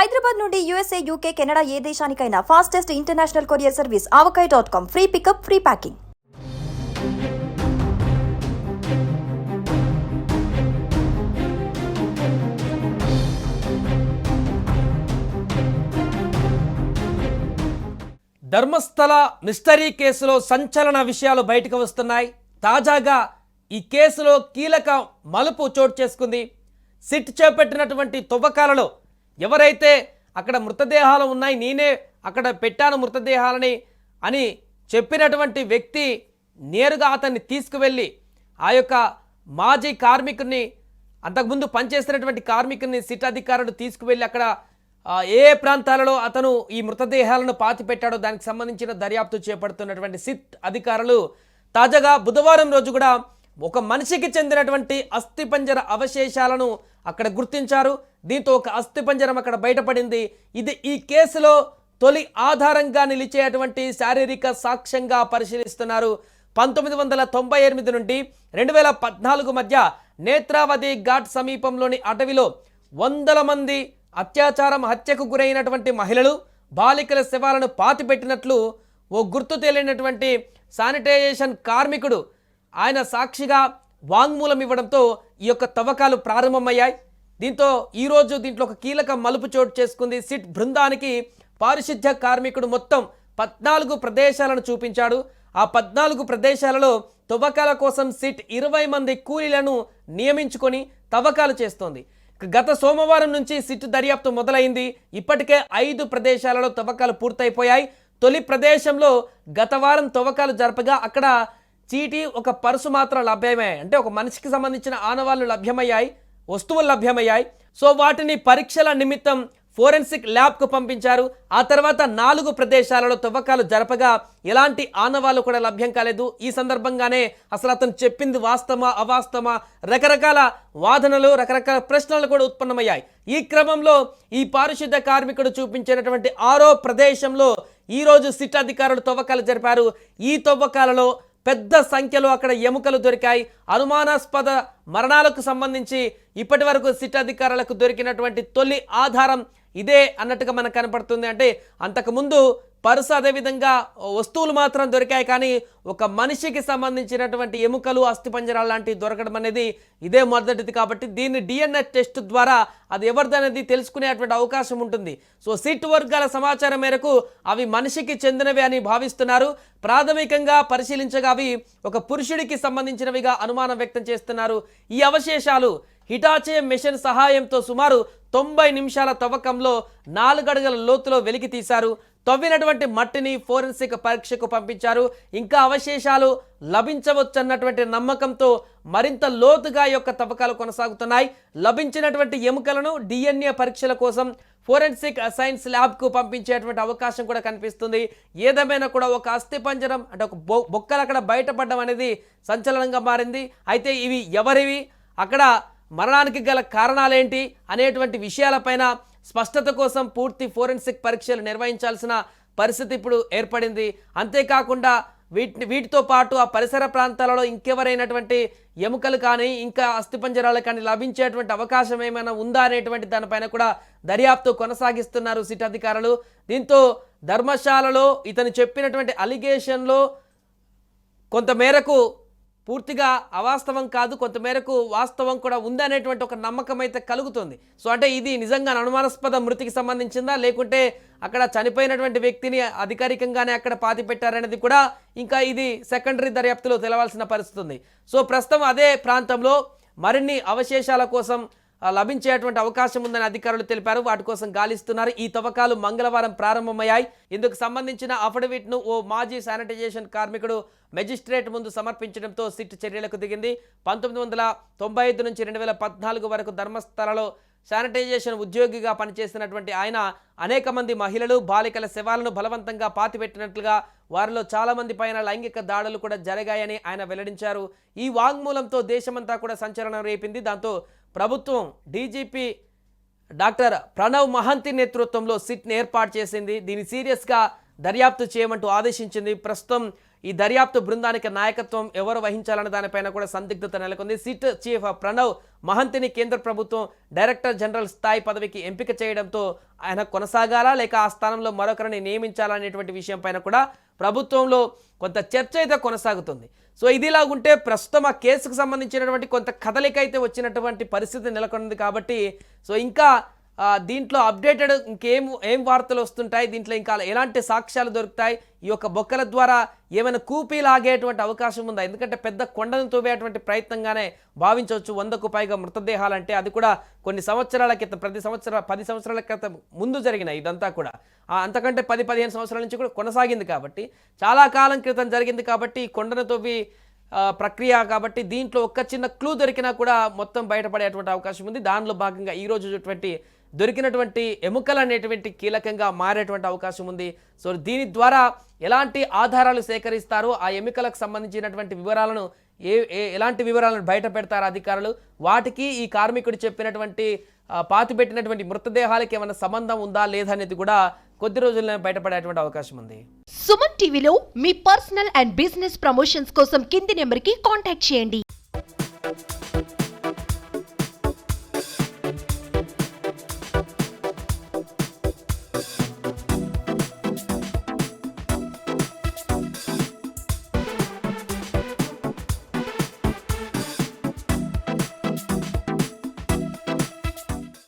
హైదరాబాద్ నుండి USA UK Canada ఏ దేశానికైనా fastest international courier service Avakai dot com free pickup free packing Dharmasthala mystery కేసులో సంచలన విషయాలు బయటకు వస్తున్నాయి. తాజాగా ఈ కేసులో కీలక మలుపు చోటు చేసుకుంది. సిట్ చేపట్టినటువంటి తువ్వకాలలో ఎవరైతే అక్కడ మృతదేహాలు ఉన్నాయి నేనే అక్కడ పెట్టాను మృతదేహాలని అని చెప్పినటువంటి వ్యక్తి నేరుగా అతన్ని తీసుకువెళ్ళి ఆ యొక్క మాజీ కార్మికుని అంతకుముందు పనిచేస్తున్నటువంటి కార్మికుని సిట్ అధికారులు తీసుకువెళ్ళి అక్కడ ఏ ఏ ప్రాంతాలలో అతను ఈ మృతదేహాలను పాతి పెట్టాడో దానికి సంబంధించిన దర్యాప్తు చేపడుతున్నటువంటి సిట్ అధికారులు తాజాగా బుధవారం రోజు కూడా ఒక మనిషికి చెందినటువంటి అస్థిపంజర అవశేషాలను అక్కడ గుర్తించారు. దీంతో ఒక అస్థిపంజరం అక్కడ బయటపడింది. ఇది ఈ కేసులో తొలి ఆధారంగా నిలిచేటువంటి శారీరక సాక్ష్యంగా పరిశీలిస్తున్నారు. పంతొమ్మిది వందల తొంభై ఎనిమిది నుండి రెండు వేల పద్నాలుగు మధ్య నేత్రావతి ఘాట్ సమీపంలోని అటవిలో వందల మంది అత్యాచారం హత్యకు గురైనటువంటి మహిళలు బాలికల శవాలను పాతిపెట్టినట్లు ఓ గుర్తు తెలియనటువంటి శానిటైజేషన్ కార్మికుడు ఆయన సాక్షిగా వాంగ్మూలం ఇవ్వడంతో ఈ యొక్క తవ్వకాలు ప్రారంభమయ్యాయి. దీంతో ఈరోజు దీంట్లో ఒక కీలక మలుపు చోటు చేసుకుంది సిట్ బృందానికి పారిశుద్ధ్య కార్మికుడు మొత్తం పద్నాలుగు ప్రదేశాలను చూపించాడు. ఆ పద్నాలుగు ప్రదేశాలలో తవ్వకాల కోసం సిట్ ఇరవై మంది కూలీలను నియమించుకొని తవ్వకాలు చేస్తోంది. గత సోమవారం నుంచి సిట్ దర్యాప్తు మొదలైంది. ఇప్పటికే ఐదు ప్రదేశాలలో తవ్వకాలు పూర్తయిపోయాయి. తొలి ప్రదేశంలో గత వారం తవ్వకాలు జరపగా అక్కడ చీటీ ఒక పర్సు మాత్రం లభ్యమయ్యాయి అంటే ఒక మనిషికి సంబంధించిన ఆనవాళ్ళు లభ్యమయ్యాయి వస్తువులు లభ్యమయ్యాయి. సో వాటిని పరీక్షల నిమిత్తం ఫోరెన్సిక్ ల్యాబ్కు పంపించారు. ఆ తర్వాత నాలుగు ప్రదేశాలలో తవ్వకాలు జరపగా ఎలాంటి ఆనవాళ్ళు కూడా లభ్యం కాలేదు. ఈ సందర్భంగానే అసలు అతను చెప్పింది వాస్తవమా అవాస్తవమా? రకరకాల వాదనలు రకరకాల ప్రశ్నలు కూడా ఉత్పన్నమయ్యాయి. ఈ క్రమంలో ఈ పారిశుద్ధ కార్మికుడు చూపించినటువంటి ఆరో ప్రదేశంలో ఈరోజు సిట్ అధికారులు తవ్వకాలు జరిపారు. ఈ తవ్వకాలలో పెద్ద సంఖ్యలో అక్కడ ఎముకలు దొరికాయి. అనుమానాస్పద మరణాలకు సంబంధించి ఇప్పటి వరకు సిట్ అధికారులకు దొరికినటువంటి తొలి ఆధారం ఇదే అన్నట్టుగా మనకు కనపడుతుంది. అంటే అంతకుముందు పరుసు అదేవిధంగా వస్తువులు మాత్రం దొరికాయి. కానీ ఒక మనిషికి సంబంధించినటువంటి ఎముకలు అస్థిపంజరాలు లాంటివి దొరకడం అనేది ఇదే మొదటిది కాబట్టి దీన్ని డిఎన్ఏ టెస్ట్ ద్వారా అది ఎవరిదనేది తెలుసుకునేటువంటి అవకాశం ఉంటుంది. సో సిట్ వర్గాల సమాచారం మేరకు అవి మనిషికి చెందినవి అని భావిస్తున్నారు. ప్రాథమికంగా పరిశీలించగా అవి ఒక పురుషుడికి సంబంధించినవిగా అనుమానం వ్యక్తం చేస్తున్నారు. ఈ అవశేషాలు హిటాచే మిషన్ సహాయంతో సుమారు తొంభై నిమిషాల తవ్వకంలో నాలుగడుగుల లోతులో వెలికి తీశారు. తవ్వినటువంటి మట్టిని ఫోరెన్సిక్ పరీక్షకు పంపించారు. ఇంకా అవశేషాలు లభించవచ్చన్నటువంటి నమ్మకంతో మరింత లోతుగా యొక్క తవ్వకాలు కొనసాగుతున్నాయి. లభించినటువంటి ఎముకలను డిఎన్ఏ పరీక్షల కోసం ఫోరెన్సిక్ సైన్స్ ల్యాబ్కు పంపించేటువంటి అవకాశం కూడా కనిపిస్తుంది. ఏదేమైనా కూడా ఒక అస్థిపంజరం అంటే ఒక బొ బొక్కలు అక్కడ బయటపడడం అనేది సంచలనంగా మారింది. అయితే ఇవి ఎవరివి? అక్కడ మరణానికి గల కారణాలేంటి అనేటువంటి విషయాలపైన స్పష్టత కోసం పూర్తి ఫోరెన్సిక్ పరీక్షలు నిర్వహించాల్సిన పరిస్థితి ఇప్పుడు ఏర్పడింది. అంతేకాకుండా వీటి వీటితో పాటు ఆ పరిసర ప్రాంతాలలో ఇంకెవరైనటువంటి ఎముకలు కానీ ఇంకా అస్థిపంజరాలు కానీ లభించేటువంటి అవకాశం ఏమైనా ఉందా అనేటువంటి దానిపైన కూడా దర్యాప్తు కొనసాగిస్తున్నారు సిట్ అధికారులు. దీంతో ధర్మశాలలో ఇతను చెప్పినటువంటి అలిగేషన్లో కొంతమేరకు పూర్తిగా అవాస్తవం కాదు కొంతమేరకు వాస్తవం కూడా ఉందనేటువంటి ఒక నమ్మకం అయితే కలుగుతుంది. సో అంటే ఇది నిజంగా అనుమానాస్పద మృతికి సంబంధించిందా? లేకుంటే అక్కడ చనిపోయినటువంటి వ్యక్తిని అధికారికంగానే అక్కడ పాతి పెట్టారనేది కూడా ఇంకా ఇది సెకండరీ దర్యాప్తులో తెలవాల్సిన పరిస్థితి ఉంది సో ప్రస్తుతం అదే ప్రాంతంలో మరిన్ని అవశేషాల కోసం లభించేటువంటి అవకాశం ఉందని అధికారులు తెలిపారు. వాటి కోసం గాలిస్తున్నారు. ఈ తవ్వకాలు మంగళవారం ప్రారంభమయ్యాయి. ఇందుకు సంబంధించిన అఫిడవిట్ను ఓ మాజీ శానిటైజేషన్ కార్మికుడు మెజిస్ట్రేట్ ముందు సమర్పించడంతో సిట్ చర్యలకు దిగింది. పంతొమ్మిది వందల తొంభై ఐదు నుంచి రెండు వేల పద్నాలుగు వరకు ధర్మస్థలలో శానిటైజేషన్ ఉద్యోగిగా పనిచేసినటువంటి ఆయన అనేక మంది మహిళలు బాలికల శవాలను బలవంతంగా పాతిపెట్టినట్లుగా వారిలో చాలామంది పైన లైంగిక దాడులు కూడా జరిగాయని ఆయన వెల్లడించారు. ఈ వాంగ్మూలంతో దేశమంతా కూడా సంచలనం రేపింది. దాంతో ప్రభుత్వం డీజీపీ డాక్టర్ ప్రణవ్ మహంతి నేతృత్వంలో సిట్ని ఏర్పాటు చేసింది. దీన్ని సీరియస్గా దర్యాప్తు చేయమంటూ ఆదేశించింది. ప్రస్తుతం ఈ దర్యాప్తు బృందానికి నాయకత్వం ఎవరు వహించాలనే దానిపైన కూడా సందిగ్ధత నెలకొంది. సిట్ చీఫ్ ప్రణవ్ మహంతిని కేంద్ర ప్రభుత్వం డైరెక్టర్ జనరల్ స్థాయి పదవికి ఎంపిక చేయడంతో ఆయన కొనసాగాలా? లేక ఆ స్థానంలో మరొకరిని నియమించాలనేటువంటి విషయం పైన కూడా ప్రభుత్వంలో కొంత చర్చ అయితే కొనసాగుతుంది. సో ఇదిలాగుంటే ప్రస్తుతం ఆ కేసుకు సంబంధించినటువంటి కొంత కదలిక అయితే వచ్చినటువంటి పరిస్థితి నెలకొంది కాబట్టి సో ఇంకా దీంట్లో అప్డేటెడ్ ఇంకేం ఏం వార్తలు వస్తుంటాయి? దీంట్లో ఇంకా ఎలాంటి సాక్ష్యాలు దొరుకుతాయి? ఈ యొక్క బొక్కల ద్వారా ఏమైనా కూపీ లాగేటువంటి అవకాశం ఉందా? ఎందుకంటే పెద్ద కొండను తవ్వేటువంటి ప్రయత్నంగానే భావించవచ్చు. వందకు పైగా మృతదేహాలంటే అది కూడా కొన్ని సంవత్సరాల క్రితం ప్రతి సంవత్సర పది సంవత్సరాల క్రితం ముందు జరిగిన ఇదంతా కూడా. అంతకంటే పది పదిహేను సంవత్సరాల నుంచి కూడా కొనసాగింది కాబట్టి చాలా కాలం క్రితం జరిగింది కాబట్టి కొండను తవ్వి ప్రక్రియ కాబట్టి దీంట్లో ఒక్క చిన్న క్లూ దొరికినా కూడా మొత్తం బయటపడేటువంటి అవకాశం ఉంది. దానిలో భాగంగా ఈ ఉన్నటువంటి దొరికినటువంటి ఎముకలు అనేటువంటి కీలకంగా మారేటువంటి అవకాశం ఉంది. సో దీని ద్వారా ఎలాంటి ఆధారాలు సేకరిస్తారో ఆ ఎముకలకు సంబంధించినటువంటి వివరాలను ఏ ఏ- ఎలాంటి వివరాలను బయట పెడతారు అధికారులు? వాటికి ఈ కార్మికుడు చెప్పినటువంటి పాతి పెట్టినటువంటి మృతదేహాలకి ఏమైనా సంబంధం ఉందా లేదా అనేది కూడా కొద్ది రోజుల్లో బయటపడేటువంటి అవకాశం ఉంది. సుమన్ టీవీలో మీ పర్సనల్ అండ్ బిజినెస్ ప్రమోషన్స్ కోసం కింది నెంబర్కి కాంటాక్ట్ చేయండి.